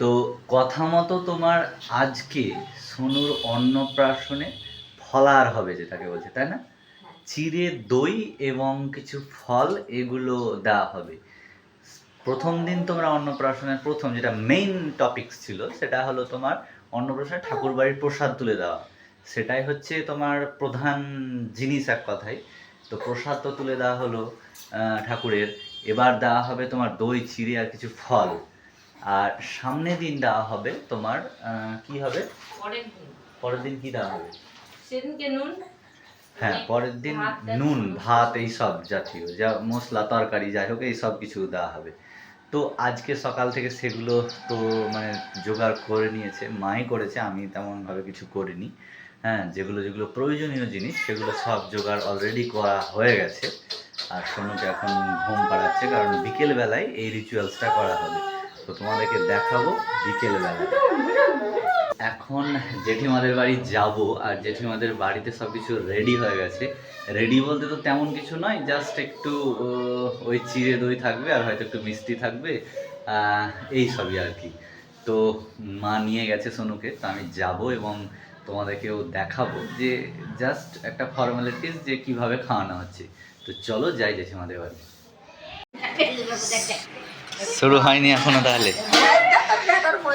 তো কথা মতো তোমার আজকে সোনুর অন্নপ্রাশনে ফলার হবে যেটাকে বলছে, তাই না? চিড়ে দই এবং কিছু ফল এগুলো দেওয়া হবে। প্রথম দিন তোমরা অন্নপ্রাশনের প্রথম যেটা মেইন টপিকস ছিল, সেটা হলো তোমার অন্নপ্রাশনে ঠাকুর বাড়ির প্রসাদ তুলে দেওয়া। সেটাই হচ্ছে তোমার প্রধান জিনিস এক কথায়। তো প্রসাদ তো তুলে দেওয়া হলো ঠাকুরের। এবার দেওয়া হবে তোমার দই, চিড়ে আর কিছু ফল। আর সামনের দিন দেওয়া হবে তোমার কি হবে? পরের দিন। কি দেওয়া হবে? সেদিনকে নুন হ্যাঁ পরের দিন নুন ভাত এই সব জাতীয় যা মশলা তরকারি যাই হোক এই সব কিছু দেওয়া হবে। তো আজকে সকাল থেকে সেগুলো তো মানে জোগাড় করে নিয়েছে মাই করেছে আমি তেমনভাবে কিছু করিনি। হ্যাঁ যেগুলো যেগুলো প্রয়োজনীয় জিনিস সেগুলো সব জোগাড় অলরেডি করা হয়ে গেছে। আর সোনুকে এখন ঘুম পাড়াচ্ছে কারণ বিকেল বেলায় এই রিচুয়ালসটা করা হবে। তো তোমাদেরকে দেখাবো বিকেল বেলায় এখন জেঠিমাদের বাড়ি যাব, আর জেঠিমাদের বাড়িতে সব কিছু রেডি হয়ে গেছে। রেডি বলতে তো তেমন কিছু নয় জাস্ট একটু ওই চিড়ে দই থাকবে আর হয়তো একটু মিষ্টি থাকবে এই সবই আর কি। তো মা নিয়ে গেছে সোনুকে, তো আমি যাব এবং তোমাদেরকেও দেখাবো যে জাস্ট একটা ফর্মালিটিস যে কীভাবে খাওয়ানো হচ্ছে। তো চলো যাই জেঠিমাদের বাড়ি। শুরু হয়নি এখনও তাহলে।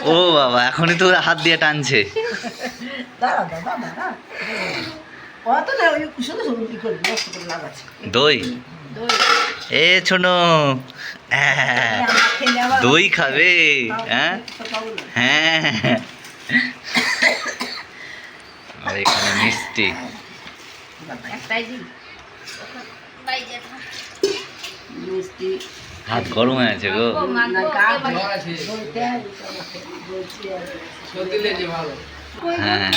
ও বাবা এখনই তো হাত দিয়ে টানছে। দই? এ ছোনো দই খাবে হ্যাঁ? হ্যাঁ। মিষ্টি। মিষ্টি। হাত গরম আছে। গো হ্যাঁ।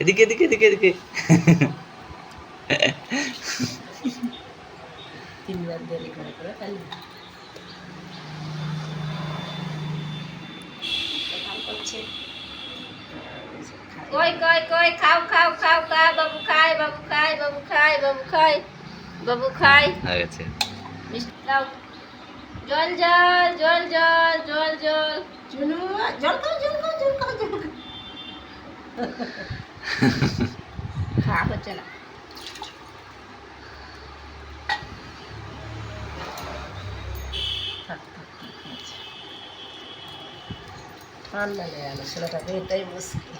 এদিকে এদিকে এদিকে এদিকে। তিনবার দেরি করে করে খালি কই কই কই খাও খাও খাও খাও বাবু খাই বাবু খাই বাবু খাই বাবু খাই বাবু খাই হয়ে গেছে। দাও। জল জল জল জল জল জল। চুনু জল খাও জল খাও জল খাও জল খাও। খাওয়া হচ্ছে না। ঠান্ডা লেগে গেল ছেলেটাকে এটাই মুশকিল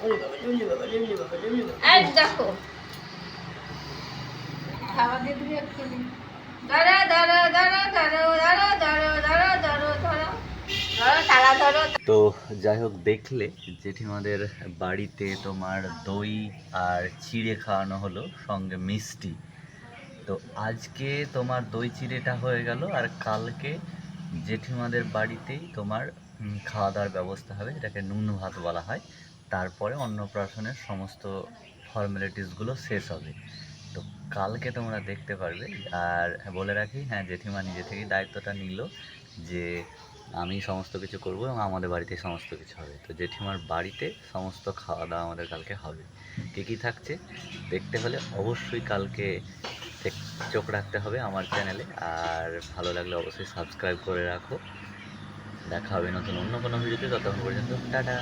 ওরে বাবা জুলি বাবা জুলি বাবা জুলি বাবা এই দেখো খাওয়া দিয়ে দিবি একটুখানি ধরো ধরো ধরো ধরো ধরো ধরো ধরো ধরো ধরো ধরো তালা ধরো তো যাই হোক দেখলে জেঠিমাদের বাড়িতে তোমার দই আর চিড়ে খাওয়ানো হলো সঙ্গে মিষ্টি তো আজকে তোমার দই চিড়েটা হয়ে গেল আর কালকে জেঠিমাদের বাড়িতেই তোমার খাওয়া দাওয়ার ব্যবস্থা হবে, যেটাকে নুন ভাত বলা হয়। তারপরে অন্নপ্রাশনের সমস্ত ফর্মালিটিসগুলো শেষ হবে। তো কালকে তোমরা দেখতে পারবে, আর বলে রাখি হ্যাঁ জেঠিমা নিজে থেকেই দায়িত্বটা নিল যে আমি সমস্ত কিছু করব এবং আমাদের বাড়িতে সমস্ত কিছু হবে। তো জেঠিমার বাড়িতে সমস্ত খাওয়া দাওয়া আমাদের কালকে হবে। কী কী থাকছে, দেখতে হলে অবশ্যই কালকে চোখ রাখতে হবে আমার চ্যানেলে। আর ভালো লাগলে অবশ্যই সাবস্ক্রাইব করে রাখো। দেখা হবে নতুন অন্য কোনো ভিডিওতে। ততক্ষণ পর্যন্ত, টাটা।